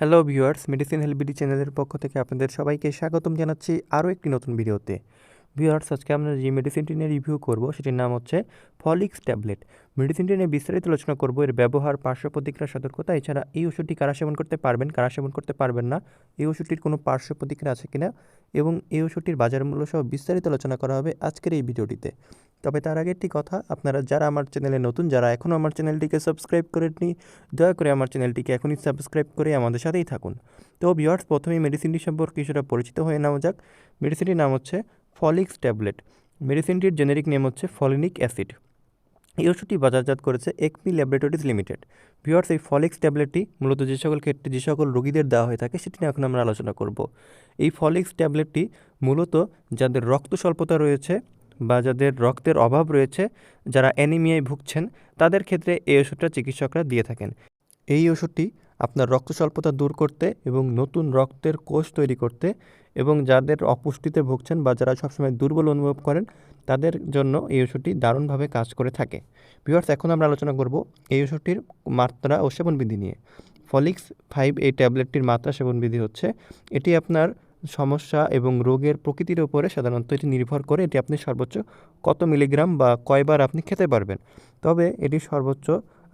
Hello viewers medicine হেলবিডি চ্যানেলের পক্ষ থেকে আপনাদের সবাইকে স্বাগতম জানাচ্ছি আরও একটি নতুন ভিডিওতে। ভিউয়ার্স আজকে আমরা যে মেডিসিনটি নিয়ে রিভিউ করব, সেটির নাম হচ্ছে ফলিক্স ট্যাবলেট মেডিসিনটি নিয়ে বিস্তারিত আলোচনা করব, এর ব্যবহার, পার্শ্ব প্রতিক্রিয়া, সতর্কতা, এছাড়া এই ওষুধটি কারা সেবন করতে পারবেন, কারা সেবন করতে পারবেন না, এই ওষুধটির কোনো পার্শ্ব প্রতিক্রিয়া আছে কিনা, এবং এই ওষুধটির বাজার মূল্য সহ বিস্তারিত আলোচনা করা হবে আজকের এই ভিডিওটিতে। তবে তার আগে একটি কথা, আপনারা যারা আমার চ্যানেলে নতুন, যারা এখনও আমার চ্যানেলটিকে সাবস্ক্রাইব করেননি, দয়া করে আমার চ্যানেলটিকে এখনই সাবস্ক্রাইব করে আমাদের সাথেই থাকুন। তো ভিওয়ার্স প্রথমেই মেডিসিনটি সম্পর্কে কিছুটা পরিচিত হয়ে নেওয়া যাক। মেডিসিনটির নাম হচ্ছে ফলিক্স ট্যাবলেট। মেডিসিনটির জেনেরিক নেম হচ্ছে ফলিনিক অ্যাসিড। এই ওষুধটি বাজারজাত করেছে একমি ল্যাবরেটরিজ লিমিটেড। ভিওয়ার্স এই ফলিক্স ট্যাবলেটটি মূলত যে সকল ক্ষেত্রে যে সকল রোগীদের দেওয়া হয়ে থাকে, সেটি নিয়ে এখন আমরা আলোচনা করব। এই ফলিক্স ট্যাবলেটটি মূলত যাদের রক্ত স্বল্পতা রয়েছে বা যাদের রক্তের অভাব রয়েছে, যারা অ্যানিমিয়ায় ভুগছেন, তাদের ক্ষেত্রে এই ওষুধটা চিকিৎসকরা দিয়ে থাকেন। এই ওষুধটি আপনার রক্ত স্বল্পতা দূর করতে এবং নতুন রক্তের কোষ তৈরি করতে এবং যাদের অপুষ্টিতে ভুগছেন বা যারা সবসময় দুর্বল অনুভব করেন, তাদের জন্য এই ওষুধটি দারুণভাবে কাজ করে থাকে। ভিউয়ার্স, এখন আমরা আলোচনা করব এই ওষুধটির মাত্রা ও সেবনবিধি নিয়ে। ফলিক্স ফাইভ এই ট্যাবলেটটির মাত্রা সেবনবিধি হচ্ছে, এটি আপনার সমস্যা এবং রোগের প্রকৃতির উপরে সাধারণত এটি নির্ভর করে এটি আপনি সর্বোচ্চ কত মিলিগ্রাম বা কয়বার আপনি খেতে পারবেন। তবে এটি সর্বোচ্চ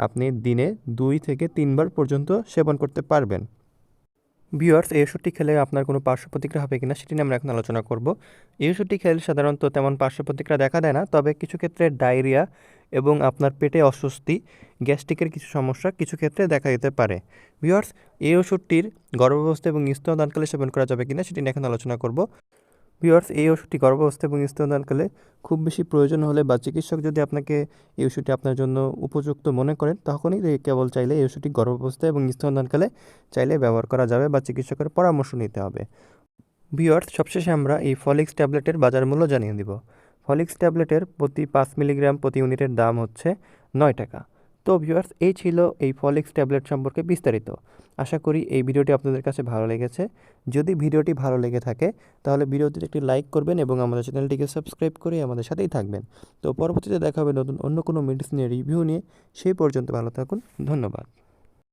আপনি দিনে দুই থেকে তিনবার পর্যন্ত সেবন করতে পারবেন। ভিউয়ার্স, এই ওষুধটি খেলে আপনার কোনো পার্শ্ব প্রতিক্রিয়া হবে কিনা সেটি নিয়ে আমরা এখন আলোচনা করব। এই ওষুধটি খেলে সাধারণত তেমন পার্শ্ব প্রতিক্রিয়া দেখা দেয় না, তবে কিছু ক্ষেত্রে ডায়রিয়া এবং আপনার পেটে অস্বস্তি, গ্যাস্ট্রিকের কিছু সমস্যা কিছু ক্ষেত্রে দেখা দিতে পারে। ভিউয়ার্স, এই ওষুধটির গর্ভাবস্থা এবং স্তনদানকালে সেবন করা যাবে কিনা সেটি নিয়ে এখন আলোচনা করব। ভিউয়ার্স, এই ওষুধটি গর্ভাবস্থা এবং স্তনদানকালে খুব বেশি প্রয়োজন হলে বা চিকিৎসক যদি আপনাকে এই ওষুধটি আপনার জন্য উপযুক্ত মনে করেন, তখনই কেবল চাইলে এই ওষুধটি গর্ভাবস্থা এবং স্তনদানকালে চাইলে ব্যবহার করা যাবে বা চিকিৎসকের পরামর্শ নিতে হবে। ভিউয়ার্স, সবশেষে আমরা এই ফলিক্স ট্যাবলেটের বাজার মূল্য জানিয়ে দিব। ফলিক্স ট্যাবলেটের প্রতি পাঁচ মিলিগ্রাম প্রতি ইউনিটের দাম হচ্ছে নয় টাকা। তো ভিউয়ার্স, এই ছিল এই ফলিক্স ট্যাবলেট সম্পর্কে বিস্তারিত। আশা করি এই ভিডিওটি আপনাদের কাছে ভালো লেগেছে। যদি ভিডিওটি ভালো লেগে থাকে, তাহলে ভিডিওটিতে একটি লাইক করবেন এবং আমাদের চ্যানেলটিকে সাবস্ক্রাইব করে আমাদের সাথেই থাকবেন। তো পরবর্তীতে দেখা হবে নতুন অন্য কোনো মেডিসিনের রিভিউ নিয়ে। সেই পর্যন্ত ভালো থাকুন, ধন্যবাদ।